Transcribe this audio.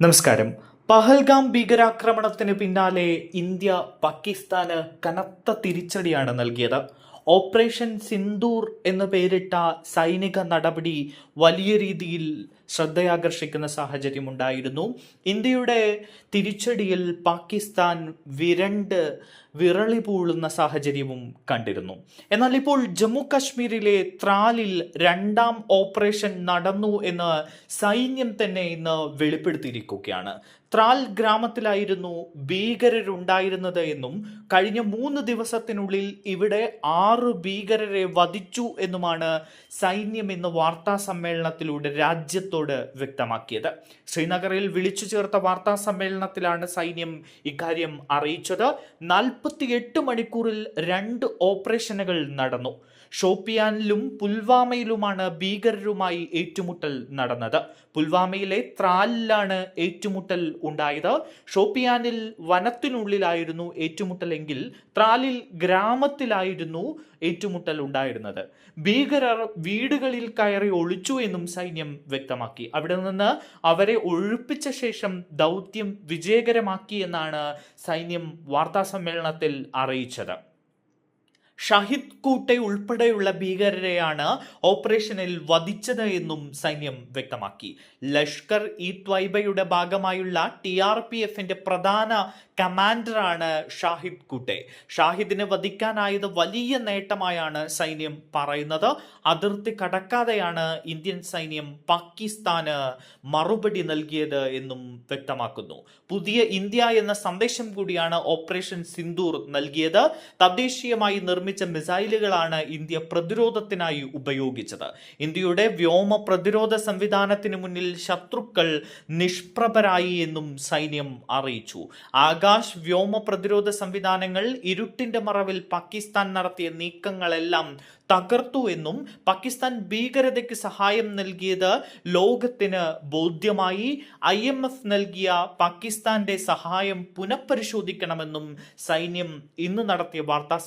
നമസ്കാരം. പഹൽഗാം ഭീകരാക്രമണത്തിന് പിന്നാലെ ഇന്ത്യ പാകിസ്ഥാന് കനത്ത തിരിച്ചടിയാണ് നൽകിയത്. ഓപ്പറേഷൻ സിന്ദൂർ എന്ന് പേരിട്ട സൈനിക നടപടി വലിയ രീതിയിൽ ശ്രദ്ധയാകർഷിക്കുന്ന സാഹചര്യമുണ്ടായിരുന്നു. ഇന്ത്യയുടെ തിരിച്ചടിയിൽ പാകിസ്ഥാൻ വിരണ്ട് വിറളി പൂളുന്ന സാഹചര്യവും കണ്ടിരുന്നു. എന്നാൽ ഇപ്പോൾ ജമ്മു കാശ്മീരിലെ ത്രാലിൽ രണ്ടാം ഓപ്പറേഷൻ നടന്നു എന്ന് സൈന്യം തന്നെ ഇന്ന് വെളിപ്പെടുത്തിയിരിക്കുകയാണ്. ത്രാൽ ഗ്രാമത്തിലായിരുന്നു ഭീകരരുണ്ടായിരുന്നത് എന്നും കഴിഞ്ഞ മൂന്ന് ദിവസത്തിനുള്ളിൽ ഇവിടെ ആറ് ഭീകരരെ വധിച്ചു എന്നുമാണ് സൈന്യം ഇന്ന് വാർത്താ സമ്മേളനത്തിലൂടെ രാജ്യത്തോട് വ്യക്തമാക്കിയത്. ശ്രീനഗറിൽ വിളിച്ചു ചേർത്ത വാർത്താ സമ്മേളനത്തിലാണ് സൈന്യം ഇക്കാര്യം അറിയിച്ചത്. നാൽപ്പത്തിയെട്ട് മണിക്കൂറിൽ രണ്ട് ഓപ്പറേഷനുകൾ നടന്നു. ഷോപ്പിയാനിലും പുൽവാമയിലുമാണ് ഭീകരരുമായി ഏറ്റുമുട്ടൽ നടന്നത്. പുൽവാമയിലെ ത്രാലിലാണ് ഏറ്റുമുട്ടൽ ഉണ്ടായത്. ഷോപ്പിയാനിൽ വനത്തിനുള്ളിലായിരുന്നു ഏറ്റുമുട്ടലെങ്കിൽ ത്രാലിൽ ഗ്രാമത്തിലായിരുന്നു ഏറ്റുമുട്ടൽ ഉണ്ടായിരുന്നത്. ഭീകരർ വീടുകളിൽ കയറി ഒളിച്ചു എന്നും സൈന്യം വ്യക്തമാക്കി. അവിടെ നിന്ന് അവരെ ഒഴിപ്പിച്ച ശേഷം ദൗത്യം വിജയകരമാക്കി എന്നാണ് സൈന്യം വാർത്താ സമ്മേളനത്തിൽ അറിയിച്ചത്. ഷഹിദ് കൂട്ടെ ഉൾപ്പെടെയുള്ള ഭീകരരെയാണ് ഓപ്പറേഷനിൽ വധിച്ചത് എന്നും സൈന്യം വ്യക്തമാക്കി. ലഷ്കർ ഇ ത്വൈബയുടെ ഭാഗമായുള്ള ടി ആർ പി എഫിന്റെ പ്രധാന കമാൻഡറാണ് ഷാഹിദ് കൂട്ടെ. ഷാഹിദിനെ വധിക്കാനായത് വലിയ നേട്ടമായാണ് സൈന്യം പറയുന്നത്. അതിർത്തി കടക്കാതെയാണ് ഇന്ത്യൻ സൈന്യം പാകിസ്ഥാന് മറുപടി നൽകിയത് എന്നും വ്യക്തമാക്കുന്നു. പുതിയ ഇന്ത്യ എന്ന സന്ദേശം കൂടിയാണ് ഓപ്പറേഷൻ സിന്ദൂർ നൽകിയത്. തദ്ദേശീയമായി നിർമ്മിച്ച മിസൈലുകളാണ് ഇന്ത്യ പ്രതിരോധത്തിനായി ഉപയോഗിച്ചത്. ഇന്ത്യയുടെ വ്യോമ പ്രതിരോധ സംവിധാനത്തിന് മുന്നിൽ ശത്രുക്കൾ നിഷ്പ്രഭരായി എന്നും സൈന്യം അറിയിച്ചു. ആകാശ് വ്യോമ പ്രതിരോധ സംവിധാനങ്ങൾ ഇരുട്ടിന്റെ മറവിൽ പാകിസ്ഥാൻ നടത്തിയ നീക്കങ്ങളെല്ലാം തകർത്തു എന്നും പാകിസ്ഥാൻ ഭീകരതയ്ക്ക് സഹായം നൽകിയത് ലോകത്തിന് ബോധ്യമായി. ഐ എം എഫ് നൽകിയ പാകിസ്ഥാന്റെ സഹായം പുനഃപരിശോധിക്കണമെന്നും സൈന്യം ഇന്ന് നടത്തിയ വാർത്താ